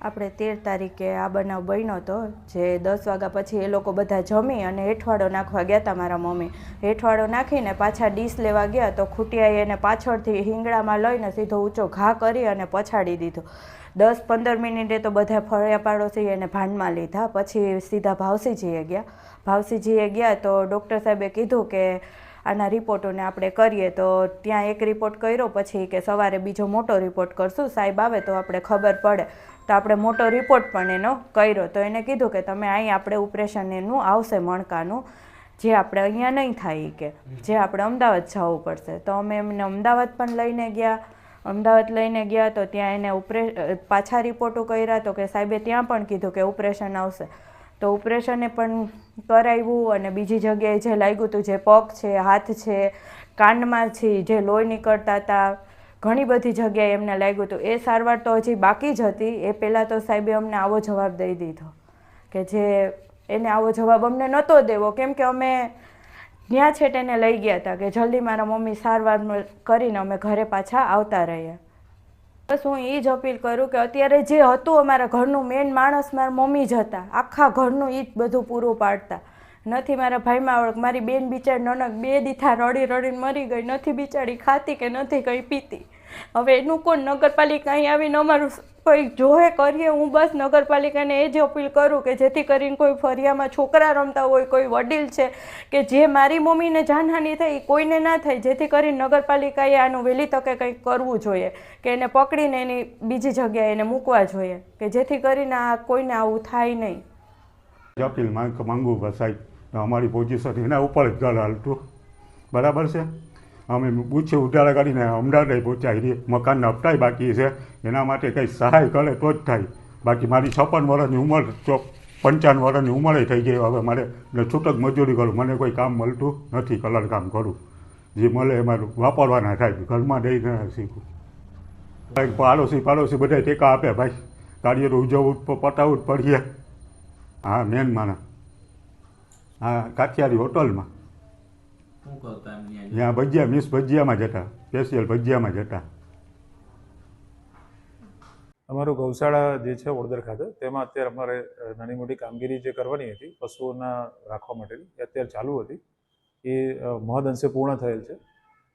આપણે તેર તારીખે આ બનાવ બન્યો હતો જે દસ વાગ્યા પછી એ લોકો બધા જમી અને હેઠવાડો નાખવા ગયા હતા મારા મમ્મી. હેઠવાડો નાખીને પાછા ડીશ લેવા ગયા તો ખૂટિયાએ એને પાછળથી હિંગડામાં લઈને સીધો ઊંચો ઘા કરી અને પછાડી દીધો. દસ પંદર મિનિટે તો બધા ફળિયા પાડોશી એને ભાનમાં લીધા, પછી સીધા ભાવસીજીએ ગયા. ભાવસીજીએ ગયા તો ડૉક્ટર સાહેબે કીધું કે આના રિપોર્ટોને આપણે કરીએ તો ત્યાં એક રિપોર્ટ કર્યો, પછી કે સવારે બીજો મોટો રિપોર્ટ કરશું. સાહેબ આવે તો આપણે ખબર પડે. તો આપણે મોટો રિપોર્ટ પણ એનો કર્યો. તો એને કીધું કે તમે અહીં આપણે ઓપરેશન એનું આવશે મણકાનું, જે આપણે અહીંયા નહીં થાય કે, જે આપણે અમદાવાદ જવું પડશે. તો અમે એમને અમદાવાદ પણ લઈને ગયા. અમદાવાદ લઈને ગયા તો ત્યાં એને ઓપરે પાછા રિપોર્ટો કર્યા તો કે સાહેબે ત્યાં પણ કીધું કે ઓપરેશન આવશે. તો ઓપરેશને પણ કરાવ્યું અને બીજી જગ્યાએ જે લાગ્યું હતું, જે પગ છે, હાથ છે કાનમાં છે જે લોહી નીકળતા હતા, ઘણી બધી જગ્યાએ એમને લાગ્યું હતું. એ સારવાર તો હજી બાકી જ હતી. એ પહેલાં તો સાહેબે અમને આવો જવાબ દઈ દીધો કે જે એને આવો જવાબ અમને નહોતો દેવો. કેમ કે અમે ત્યાં છેટ એને લઈ ગયા હતા કે જલ્દી મારા મમ્મી સારવાર કરીને અમે ઘરે પાછા આવતા રહીએ. બસ હું એ જ અપીલ કરું કે અત્યારે જે હતું અમારા ઘરનું મેઇન માણસ મારા મમ્મી જ હતા. આખા ઘરનું એ જ બધું પૂરું પાડતા. નથી મારા ભાઈમાં આવડક મારી બેન બિચારી નનક બે દીથા રડી રડીને મરી ગઈ. નથી બિચારી ખાતી કે નથી કંઈ પીતી. હવે એનું કોણ નગરપાલિકા અહીં આવીને અમારું કોઈ જોહે કરીએ, હું બસ નગરપાલિકાને એ જ અપીલ કરું કે જેથી કરીને કોઈ ફરિયામાં છોકરા રમતા હોય, કોઈ વડીલ છે કે જે મારી મમ્મીને જાનહાનિ થઈ કોઈને ના થાય. જેથી કરીને નગરપાલિકાએ આનું વહેલી તકે કંઈક કરવું જોઈએ, કે એને પકડીને એની બીજી જગ્યાએ એને મૂકવા જોઈએ, કે જેથી કરીને આ કોઈને આવું થાય નહીં. અપીલ માંગ બસ સાહેબ. અમારી પોઝિશન એના ઉપર જ ગળ હાલતું બરાબર છે? અમે પૂછ્યું ઉધારા કાઢીને અમદાવાદ પહોંચાઈ દઈએ મકાનના હપ્તાય બાકી છે. એના માટે કંઈ સહાય કરે તો જ થાય. બાકી મારી છપ્પન વર્ષની ઉંમર ચો પંચાવન વર્ષની ઉંમરે થઈ ગઈ. હવે મારે છૂટક મજૂરી કરું. મને કોઈ કામ મળતું નથી કલર કામ કરું. જે મળે એમાં વાપરવાના થાય. ઘરમાં દઈને શીખું. પાડોશી પાડોશી બધા ટેકા આપે ભાઈ. કાર્ય ઉજવવું જ પ- પતાવવું જ પડીએ. હા, મેન માના હા કાઠિયારી હોટલમાં. શું કરતા એમ? ત્યાં ભજીયા મિસ ભજીયામાં જતા સ્પેશિયલ ભજીયામાં જતા અમારું ગૌશાળા જે છે વડોદરા ખાતે તેમાં અત્યારે અમારે નાની મોટી કામગીરી જે કરવાની હતી પશુઓના રાખવા માટેની એ અત્યારે ચાલુ હતી. એ મહદ અંશે પૂર્ણ થયેલ છે.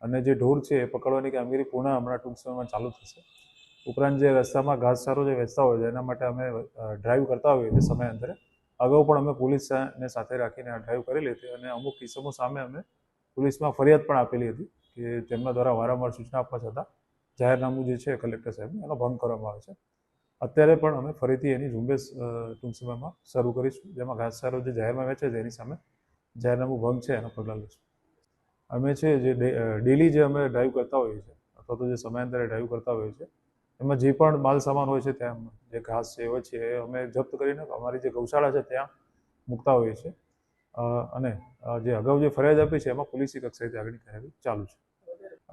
અને જે ઢોર છે એ પકડવાની કામગીરી પૂર્ણ હમણાં ટૂંક સમયમાં ચાલુ થશે. ઉપરાંત જે રસ્તામાં ઘાસચારો જે વેચતા હોય છે એના માટે અમે ડ્રાઈવ કરતા હોઈએ છીએ સમયાંતરે. અગાઉ પણ અમે પોલીસને સાથે રાખીને આ ડ્રાઈવ કરી લેતી અને અમુક કિસ્સાઓ સામે અમે પોલીસમાં ફરિયાદ પણ આપેલી હતી કે તેમના દ્વારા વારંવાર સૂચના આપવા છતાં જાહેરનામું જે છે કલેક્ટર સાહેબનું એનો ભંગ કરવામાં આવે છે. અત્યારે પણ અમે ફરીથી એની ઝુંબેશ ટૂંક સમયમાં શરૂ કરીશું, જેમાં ઘાસચારો જે જાહેરમાં વેચે છે એની સામે જાહેરનામું ભંગ છે એનો પગલાં લઈશું. અમે છે જે ડેલી જે અમે ડ્રાઈવ કરતા હોઈએ છીએ, અથવા તો જે સમયાંતરે ડ્રાઈવ કરતા હોઈએ છીએ, એમાં જે પણ માલ સામાન હોય છે ત્યાં જે ઘાસ છે હોય છે, એ અમે જપ્ત કરીને અમારી જે ગૌશાળા છે ત્યાં મૂકતા હોઈએ છીએ. અને જે અગાઉ જે ફરિયાદ આપી છે, એમાં પોલીસી કક્ષાએથી આગળની કાર્યવાહી ચાલુ છે.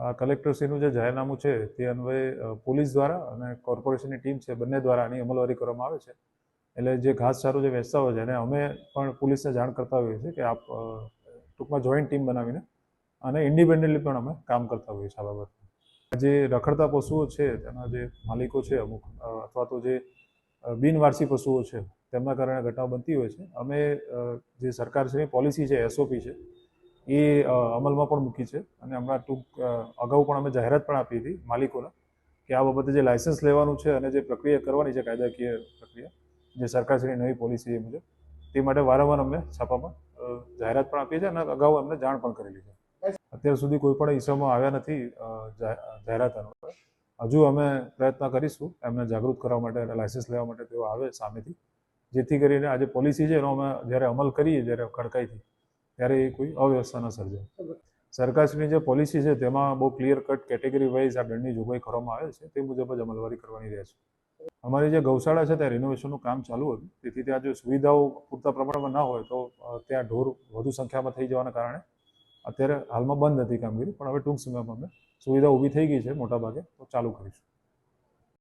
આ કલેક્ટરશ્રીનું જે જાહેરનામું છે, તે અન્વયે પોલીસ દ્વારા અને કોર્પોરેશનની ટીમ છે, બંને દ્વારા આની અમલવારી કરવામાં આવે છે. એટલે જે ઘાસચારો જે વેચતા હોય છે, એને અમે પણ પોલીસને જાણ કરતા હોઈએ છીએ કે આપ ટૂંકમાં જોઈન્ટ ટીમ બનાવીને અને ઇન્ડિપેન્ડન્ટલી પણ અમે કામ કરતા હોઈએ છીએ આ બાબતે જે રખડતા પશુઓ છે, તેના જે માલિકો છે અમુક અથવા તો જે બિનવારસી પશુઓ છે, તેમના કારણે ઘટનાઓ બનતી હોય છે. અમે જે સરકારશ્રીની પોલિસી છે એસઓપી છે, એ અમલમાં પણ મૂકી છે અને હમણાં ટૂંક અગાઉ પણ અમે જાહેરાત પણ આપી હતી માલિકોને કે આ બાબતે જે લાયસન્સ લેવાનું છે અને જે પ્રક્રિયા કરવાની છે, કાયદાકીય પ્રક્રિયા, જે સરકારશ્રીની નવી પોલિસી એ મુજબ, તે માટે વારંવાર અમે છાપામાં જાહેરાત પણ આપી છે અને અગાઉ અમને જાણ પણ કરેલી છે. અત્યાર સુધી કોઈ પણ ઈસમો આવ્યા નથી જાહેરાત અન્વયે હજુ અમે પ્રયત્ન કરીશું એમને જાગૃત કરવા માટે લાયસન્સ લેવા માટે તેઓ આવે સામેથી. જેથી કરીને આજે પોલિસી છે એનો અમે જ્યારે અમલ કરીએ, જ્યારે ખડકાઈથી ત્યારે એ કોઈ અવ્યવસ્થા ન સર્જાય. સરકારશ્રીની જે પોલિસી છે તેમાં બહુ ક્લિયર કટ કેટેગરી વાઇઝ આ દંડની જોગવાઈ કરવામાં આવે છે, તે મુજબ જ અમલવારી કરવાની રહે છે અમારી જે ગૌશાળા છે ત્યાં રિનોવેશનનું કામ ચાલુ હતું, તેથી ત્યાં જો સુવિધાઓ પૂરતા પ્રમાણમાં ના હોય તો ત્યાં ઢોર વધુ સંખ્યામાં થઈ જવાના કારણે અત્યારે હાલમાં બંધ હતી કામગીરી, પણ હવે ટૂંક સમયમાં અમે સુવિધા ઊભી થઈ ગઈ છે મોટાભાગે, તો ચાલુ કરીશું.